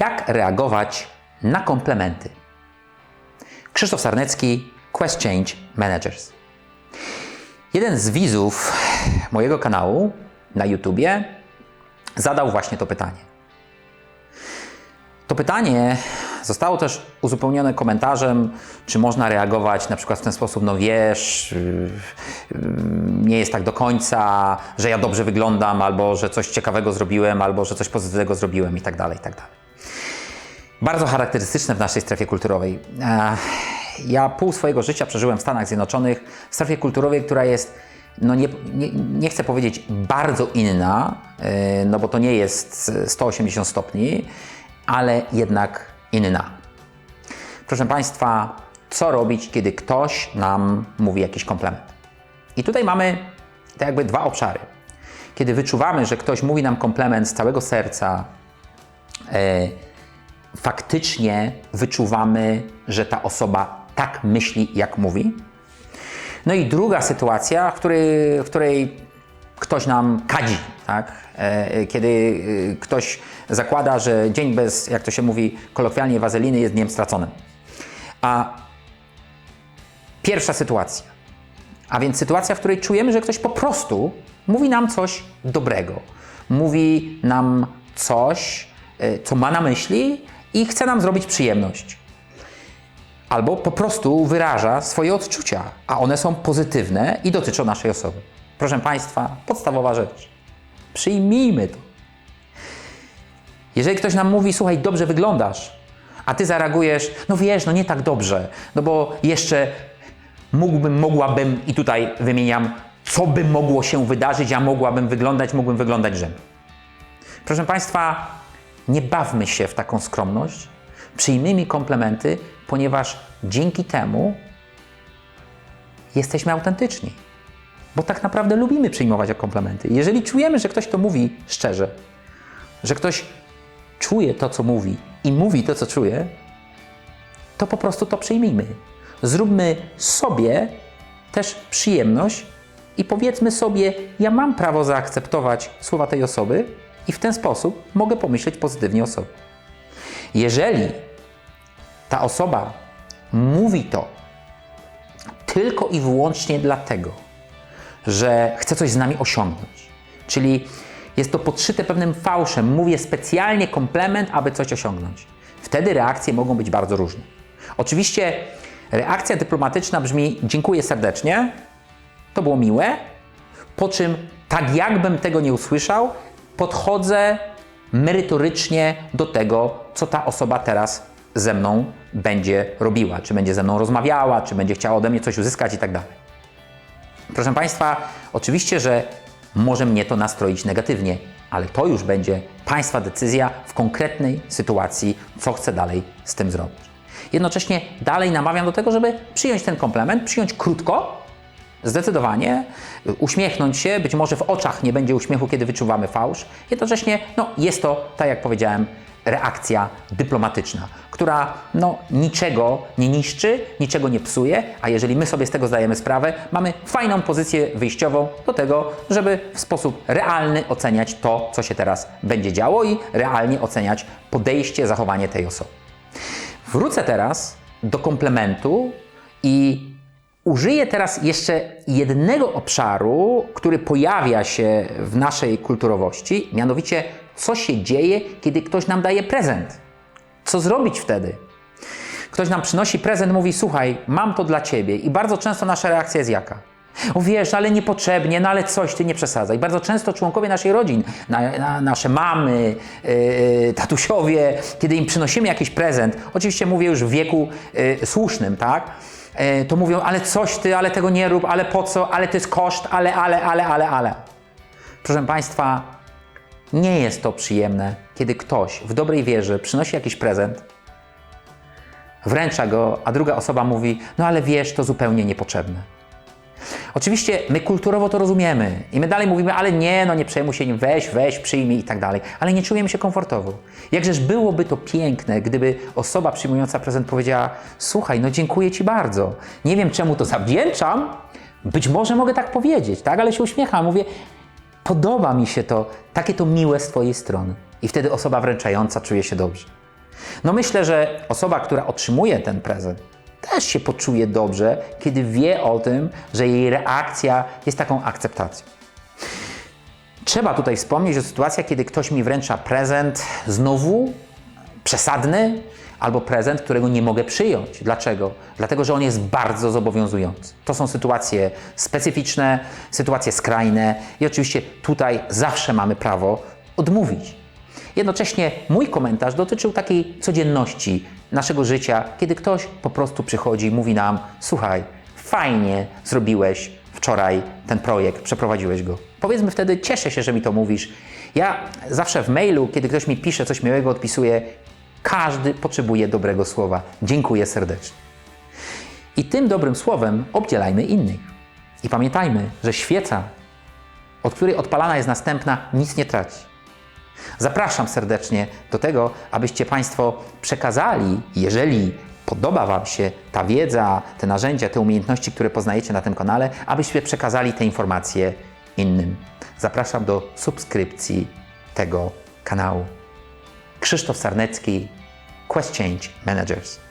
Jak reagować na komplementy? Krzysztof Sarnecki, Quest Change Managers. Jeden z widzów mojego kanału na YouTubie zadał właśnie to pytanie. To pytanie zostało też uzupełnione komentarzem, czy można reagować na przykład w ten sposób, no wiesz, nie jest tak do końca, że ja dobrze wyglądam, albo że coś ciekawego zrobiłem, albo że coś pozytywnego zrobiłem i tak dalej, i tak dalej. Bardzo charakterystyczne w naszej strefie kulturowej. E, Ja pół swojego życia przeżyłem w Stanach Zjednoczonych, w strefie kulturowej, która jest, no nie, nie, nie chcę powiedzieć bardzo inna, e, no bo to nie jest 180 stopni, ale jednak inna. Proszę Państwa, co robić, kiedy ktoś nam mówi jakiś komplement? I tutaj mamy tak jakby dwa obszary. Kiedy wyczuwamy, że ktoś mówi nam komplement z całego serca, e, faktycznie wyczuwamy, że ta osoba tak myśli, jak mówi. No i druga sytuacja, w której, w której ktoś nam kadzi, tak? E, Kiedy e, ktoś zakłada, że dzień bez, jak to się mówi kolokwialnie, wazeliny jest dniem straconym. A pierwsza sytuacja, a więc sytuacja, w której czujemy, że ktoś po prostu mówi nam coś dobrego, mówi nam coś, e, co ma na myśli i chce nam zrobić przyjemność. Albo po prostu wyraża swoje odczucia, a one są pozytywne i dotyczą naszej osoby. Proszę Państwa, podstawowa rzecz. Przyjmijmy to. Jeżeli ktoś nam mówi, słuchaj, dobrze wyglądasz, a ty zareagujesz, no wiesz, no nie tak dobrze, no bo jeszcze mógłbym, mogłabym i tutaj wymieniam, co by mogło się wydarzyć, a mogłabym wyglądać, mógłbym wyglądać, że. Proszę Państwa, nie bawmy się w taką skromność, przyjmijmy komplementy, ponieważ dzięki temu jesteśmy autentyczni. Bo tak naprawdę lubimy przyjmować komplementy. Jeżeli czujemy, że ktoś to mówi szczerze, że ktoś czuje to, co mówi i mówi to, co czuje, to po prostu to przyjmijmy. Zróbmy sobie też przyjemność i powiedzmy sobie: Ja mam prawo zaakceptować słowa tej osoby i w ten sposób mogę pomyśleć pozytywnie o sobie. Jeżeli ta osoba mówi to tylko i wyłącznie dlatego, że chce coś z nami osiągnąć, czyli jest to podszyte pewnym fałszem, mówię specjalnie komplement, aby coś osiągnąć. Wtedy reakcje mogą być bardzo różne. Oczywiście reakcja dyplomatyczna brzmi: Dziękuję serdecznie, to było miłe, po czym, tak jakbym tego nie usłyszał, podchodzę merytorycznie do tego, co ta osoba teraz ze mną będzie robiła, czy będzie ze mną rozmawiała, czy będzie chciała ode mnie coś uzyskać i tak dalej. Proszę Państwa, oczywiście, że może mnie to nastroić negatywnie, ale to już będzie Państwa decyzja w konkretnej sytuacji, co chcę dalej z tym zrobić. Jednocześnie dalej namawiam do tego, żeby przyjąć ten komplement, przyjąć krótko, zdecydowanie, uśmiechnąć się, być może w oczach nie będzie uśmiechu, kiedy wyczuwamy fałsz. Jednocześnie no, jest to, tak jak powiedziałem, reakcja dyplomatyczna, która no, niczego nie niszczy, niczego nie psuje, a jeżeli my sobie z tego zdajemy sprawę, mamy fajną pozycję wyjściową do tego, żeby w sposób realny oceniać to, co się teraz będzie działo i realnie oceniać podejście, zachowanie tej osoby. Wrócę teraz do komplementu i użyję teraz jeszcze jednego obszaru, który pojawia się w naszej kulturowości, mianowicie co się dzieje, kiedy ktoś nam daje prezent. Co zrobić wtedy? Ktoś nam przynosi prezent, mówi: Słuchaj, mam to dla ciebie, i bardzo często nasza reakcja jest jaka? O wiesz, ale niepotrzebnie, no ale coś, ty nie przesadzaj. Bardzo często członkowie naszej rodzin, na, na, nasze mamy, yy, tatusiowie, kiedy im przynosimy jakiś prezent, oczywiście mówię już w wieku yy, słusznym, tak? Yy, to mówią, ale coś ty, ale tego nie rób, ale po co, ale to jest koszt, ale, ale, ale, ale, ale. Proszę Państwa, nie jest to przyjemne, kiedy ktoś w dobrej wierze przynosi jakiś prezent, wręcza go, a druga osoba mówi: No ale wiesz, to zupełnie niepotrzebne. Oczywiście my kulturowo to rozumiemy i my dalej mówimy, ale nie, no nie przejmuj się nim, weź, weź, przyjmij i tak dalej, ale nie czujemy się komfortowo. Jakżeż byłoby to piękne, gdyby osoba przyjmująca prezent powiedziała: Słuchaj, no dziękuję Ci bardzo. Nie wiem, czemu to zawdzięczam, być może mogę tak powiedzieć, tak, ale się uśmiecham, mówię: Podoba mi się to, takie to miłe z Twojej strony. I wtedy osoba wręczająca czuje się dobrze. No myślę, że osoba, która otrzymuje ten prezent, też się poczuje dobrze, kiedy wie o tym, że jej reakcja jest taką akceptacją. Trzeba tutaj wspomnieć o sytuacjach, kiedy ktoś mi wręcza prezent znowu przesadny albo prezent, którego nie mogę przyjąć. Dlaczego? Dlatego, że on jest bardzo zobowiązujący. To są sytuacje specyficzne, sytuacje skrajne i oczywiście tutaj zawsze mamy prawo odmówić. Jednocześnie mój komentarz dotyczył takiej codzienności naszego życia, kiedy ktoś po prostu przychodzi i mówi nam: Słuchaj, fajnie zrobiłeś wczoraj ten projekt, przeprowadziłeś go. Powiedzmy wtedy, cieszę się, że mi to mówisz. Ja zawsze w mailu, kiedy ktoś mi pisze coś miłego, odpisuję: Każdy potrzebuje dobrego słowa. Dziękuję serdecznie. I tym dobrym słowem obdzielajmy innych. I pamiętajmy, że świeca, od której odpalana jest następna, nic nie traci. Zapraszam serdecznie do tego, abyście Państwo przekazali, jeżeli podoba Wam się ta wiedza, te narzędzia, te umiejętności, które poznajecie na tym kanale, abyście przekazali te informacje innym. Zapraszam do subskrypcji tego kanału. Krzysztof Sarnecki, Quest Change Managers.